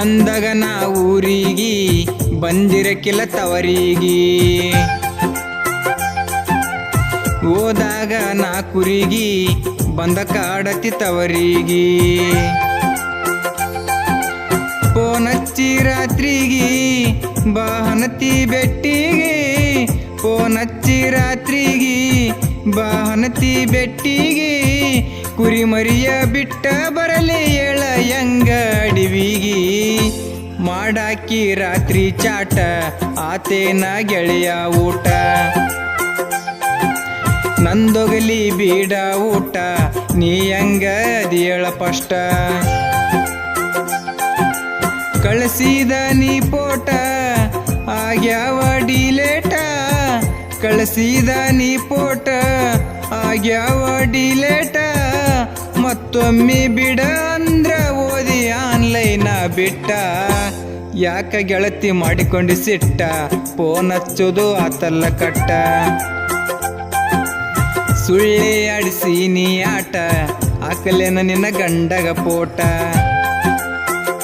ಬಂದಾಗ ನಾ ಊರಿಗೆ ಬಂದಿರಕ್ಕಿಲ್ಲ ತವರಿಗೆ. ಹೋದಾಗ ನಾ ಕುರಿಗಿ, ಬಂದ ಕಾಡತಿ ತವರಿಗೆ. ಪೋನಚ್ಚಿ ರಾತ್ರಿಗೆ, ಬಾಹನತಿ ಬೆಟ್ಟಿಗೆ. ಪೋನಚ್ಚಿ ರಾತ್ರಿಗೆ, ಬಾಹನತಿ ಬೆಟ್ಟಿಗೆ. ಕುರಿಮರಿಯ ಬಿಟ್ಟ ಬರಲಿ ಎಳ ಎಂಗಡಿವಿಗೀ ಮಾಡಾಕಿ ರಾತ್ರಿ ಚಾಟ, ಆತೇನ ಗೆಳೆಯ ಊಟ. ನಂದೊಗಲಿ ಬೀಡ ಊಟ, ನೀ ಹಂಗ ಅದಿಯಳ ಪಷ್ಟ ಕಳಿಸಿದ ನೀ ಪೋಟ, ಆಗ್ಯಾವ ಡಿಲೇಟ. ಕಳಿಸಿದ ನೀ ಪೋಟ, ಆಗ್ಯಾವ ಡಿಲೇಟ. ಮತ್ತೊಮ್ಮೆ ಬಿಡ ಬಿಟ್ಟ, ಯಾಕ ಗೆಳತಿ ಮಾಡಿಕೊಂಡು ಸಿಟ್ಟ ಫೋನ್ ಹಚ್ಚೋದು ಆತಲ್ಲ ಕಟ್ಟ. ಸುಳ್ಳಿ ಆಡಿಸಿ ನೀ ಆಟ, ಆಕಲೇನ ನಿನ್ನ ಗಂಡಗ ಪೋಟ.